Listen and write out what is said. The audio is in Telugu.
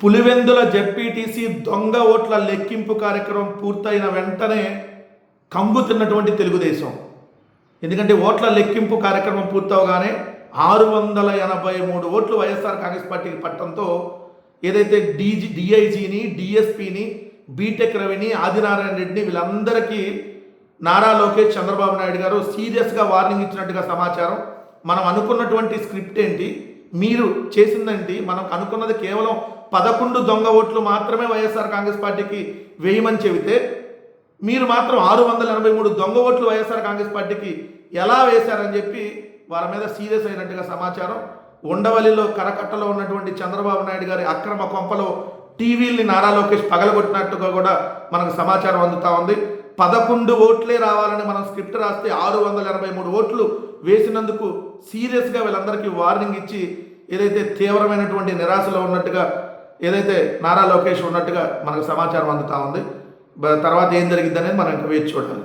పులివెందుల జెడ్పీటీసీ దొంగ ఓట్ల లెక్కింపు కార్యక్రమం పూర్తయిన వెంటనే కంగుతున్నటువంటి తెలుగుదేశం. ఎందుకంటే ఓట్ల లెక్కింపు కార్యక్రమం పూర్తవగానే ఆరు వందల ఎనభై మూడు ఓట్లు వైఎస్ఆర్ కాంగ్రెస్ పార్టీకి పట్టడంతో ఏదైతే డీజీ డిఐజీని డిఎస్పిని బీటెక్ రవిని ఆదినారాయణ రెడ్డిని వీళ్ళందరికీ నారా లోకేష్ చంద్రబాబు నాయుడు గారు సీరియస్గా వార్నింగ్ ఇచ్చినట్టుగా సమాచారం. మనం అనుకున్నటువంటి స్క్రిప్ట్ ఏంటి? మీరు చేసిందండి మనం అనుకున్నది కేవలం పదకొండు దొంగ ఓట్లు మాత్రమే వైఎస్ఆర్ కాంగ్రెస్ పార్టీకి వేయమని చెబితే మీరు మాత్రం ఆరు వందల ఎనభై మూడు దొంగ ఓట్లు వైఎస్ఆర్ కాంగ్రెస్ పార్టీకి ఎలా వేశారని చెప్పి వారి మీద సీరియస్ అయినట్టుగా సమాచారం. ఉండవల్లిలో కరకట్టలో ఉన్నటువంటి చంద్రబాబు నాయుడు గారి అక్రమ కొంపలో టీవీల్ని నారా లోకేష్ పగలగొట్టినట్టుగా కూడా మనకు సమాచారం అందుతా ఉంది. పదకొండు ఓట్లే రావాలని మనం స్క్రిప్ట్ రాస్తే ఆరు వందల ఎనభై మూడు ఓట్లు వేసినందుకు సీరియస్గా వీళ్ళందరికీ వార్నింగ్ ఇచ్చి ఏదైతే తీవ్రమైనటువంటి నిరాశలో ఉన్నట్టుగా ఏదైతే నారా లోకేష్ ఉన్నట్టుగా మనకు సమాచారం అందుతా ఉంది. తర్వాత ఏం జరిగిందనేది మనం ఇంకా వేచి చూడాలి.